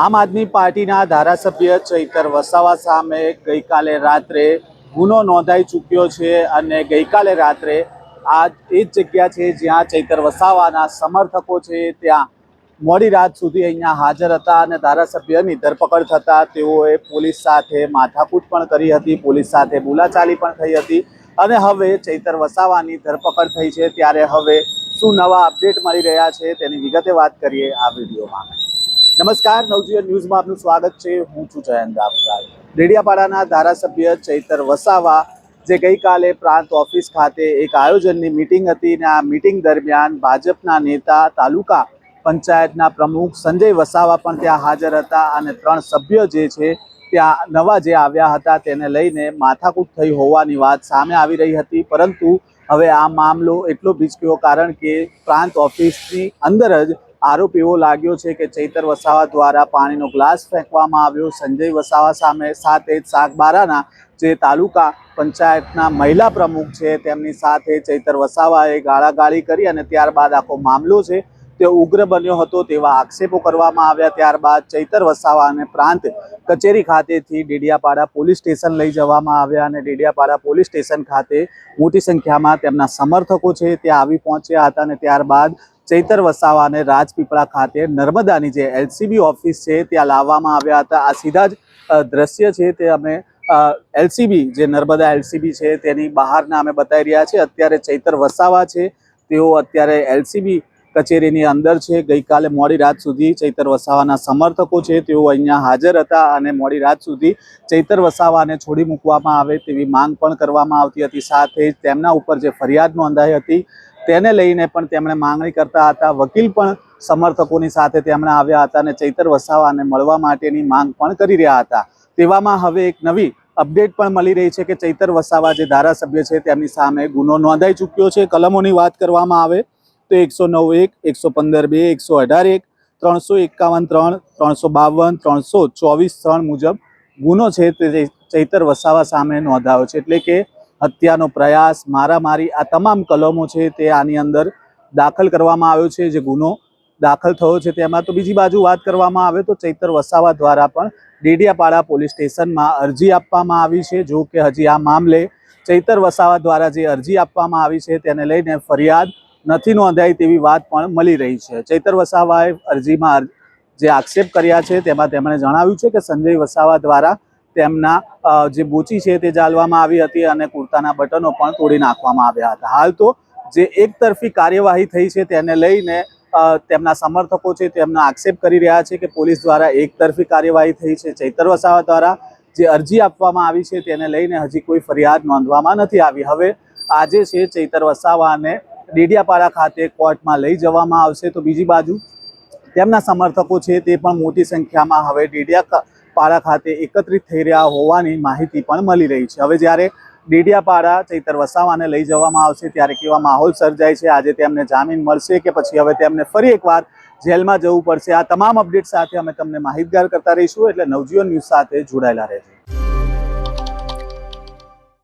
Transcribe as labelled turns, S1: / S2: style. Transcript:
S1: આમ આદમી પાર્ટીના ધારાસભ્ય ચૈતર વસાવા સામે ગઈકાલે રાત્રે ગુનો નોંધાઈ ચૂક્યો છે અને ગઈકાલે રાત્રે આ એ જ જગ્યા છે જ્યાં ચૈતર વસાવાના સમર્થકો છે, ત્યાં મોડી રાત સુધી અહીંયા હાજર હતા અને ધારાસભ્યની ધરપકડ થતાં તેઓએ પોલીસ સાથે માથાકૂટ પણ કરી હતી, પોલીસ સાથે બોલાચાલી પણ થઈ હતી અને હવે ચૈતર વસાવાની ધરપકડ થઈ છે. ત્યારે હવે શું નવા અપડેટ મળી રહ્યા છે તેની વિગતે વાત કરીએ આ વિડીયોમાં. નમસ્કાર, નવજીવન ન્યૂઝમાં આપનું સ્વાગત છે. હું છું જયંત આપકાર ડેડિયાપાડાના ધારાસભ્ય ચૈતર વસાવા, જે ગઈકાલે પ્રાંત ઓફિસ ખાતે એક આયોજનની મિટિંગ હતી અને આ મિટિંગ દરમિયાન ભાજપના નેતા, તાલુકા પંચાયતના પ્રમુખ સંજય વસાવા પણ ત્યાં હાજર હતા અને ત્રણ સભ્યો જે છે, ત્યાં નવા જે આવ્યા હતા તેને લઈને માથાકૂટ થઈ હોવાની વાત સામે આવી રહી હતી. પરંતુ હવે આ મામલો એટલો ભીચક્યો કારણ કે પ્રાંત ઓફિસની અંદર જ આરોપ એવો લાગ્યો છે કે ચૈતર વસાવા દ્વારા પાણીનો ગ્લાસ ફેંકવામાં આવ્યો. સંજય વસાવા સામે સાથે જ સાગબારાના જે તાલુકા પંચાયતના મહિલા પ્રમુખ છે, તેમની સાથે ચૈતર વસાવાએ ગાળાગાળી કરી અને ત્યારબાદ આખો મામલો છે તે ઉગ્ર બન્યો હતો તેવા આક્ષેપો કરવામાં આવ્યા. ત્યારબાદ ચૈતર વસાવાને પ્રાંત કચેરી ખાતેથી ડેડિયાપાડા પોલીસ સ્ટેશન લઈ જવામાં આવ્યા અને ડેડિયાપાડા પોલીસ સ્ટેશન ખાતે મોટી સંખ્યામાં તેમના સમર્થકો છે ત્યાં આવી પહોંચ્યા હતા અને ત્યારબાદ ચૈતર વસાવાને રાજપીપળા ખાતે નર્મદાની જે એલસીબી ઓફિસ છે, ત્યાં લાવવામાં આવ્યા હતા. આ સીધા જ દ્રશ્ય છે તે અમે એલસીબી, જે નર્મદા એલસીબી છે તેની બહારના અમે બતાવી રહ્યા છીએ. અત્યારે ચૈતર વસાવા છે. તેઓ અત્યારે એલસીબી કચેરીની અંદર છે. ગઈકાલે મોડી રાત સુધી ચૈતર વસાવાના સમર્થકો છે. તેઓ અહીંયા હાજર હતા અને મોડી રાત સુધી ચૈતર વસાવાને છોડી મૂકવામાં આવે તેવી માંગ પણ કરવામાં આવતી હતી. સાથે જ તેમના ઉપર જે ફરિયાદ નોંધાઈ હતી તેને લઈને પણ તેમણે માંગણી કરતા હતા. વકીલ પણ સમર્થકોની સાથે તેમણે આવ્યા હતા અને ચૈતર વસાવાને મળવા માટેની માંગ પણ કરી રહ્યા હતા. તેવામાં હવે એક નવી અપડેટ પણ મળી રહી છે કે ચૈતર વસાવા જે ધારાસભ્ય છે તેમની સામે ગુનો નોંધાઈ ચૂક્યો છે. કલમોની વાત કરવામાં આવે તો એકસો નવ એક, એકસો પંદર બે, એકસો અઢાર એક, ત્રણસો એકાવન ત્રણ, ત્રણસો બાવન, ત્રણસો ચોવીસ ત્રણ મુજબ ગુનો છે તે ચૈતર વસાવા સામે નોંધાયો છે. એટલે કે હત્યાનો પ્રયાસ, મારામારી, આ તમામ કલમો છે તે આની અંદર દાખલ કરવામાં આવ્યો છે. જે ગુનો દાખલ થયો છે તેમાં તો બીજી બાજુ વાત કરવામાં આવે તો ચૈતર વસાવા દ્વારા પણ ડેડિયાપાડા પોલીસ સ્ટેશનમાં અરજી આપવામાં આવી છે. જો કે હજી આ મામલે ચૈતર વસાવા દ્વારા જે અરજી આપવામાં આવી છે તેને લઈને ફરિયાદ નથી નોંધાઈ તેવી વાત પણ મળી રહી છે. ચૈતર વસાવાએ અરજીમાં જે આક્ષેપ કર્યા છે તેમાં તેમણે જણાવ્યું છે કે સંજય વસાવા દ્વારા તેમના જે બૂચી છે તે જાળવામાં આવી હતી અને કુર્તાના બટનો પણ તોડી નાખવામાં આવ્યા હતા. હાલ તો જે એકતરફી કાર્યવાહી થઈ છે તેને લઈને તેમના સમર્થકો છે તેમના આક્ષેપ કરી રહ્યા છે કે પોલીસ દ્વારા એકતરફી કાર્યવાહી થઈ છે. ચૈતર વસાવા દ્વારા જે અરજી આપવામાં આવી છે તેને લઈને હજી કોઈ ફરિયાદ નોંધવામાં નથી આવી. હવે આજે છે ચૈતર વસાવાને ડેડિયાપાડા ખાતે કોર્ટમાં લઈ જવામાં આવશે. તો બીજી બાજુ તેમના સમર્થકો છે તે પણ મોટી સંખ્યામાં હવે ડેડિયાપાડા ખાતે એકત્રિત થઈ રહ્યા હોવાની માહિતી પણ મળી રહી છે. હવે જ્યારે ડેડિયાપાડા ચૈતર વસાવાને લઈ જવામાં આવશે, ત્યારે કેવા માહોલ સર્જાય છે? આજે તેમને જામીન મળશે કે પછી હવે તેમને ફરી એકવાર જેલમાં જવું પડશે? આ તમામ અપડેટ સાથે અમે તમને માહિતગાર કરતા રહીશું. એટલે નવજીવન ન્યૂઝ સાથે જોડાયેલા રહેજો.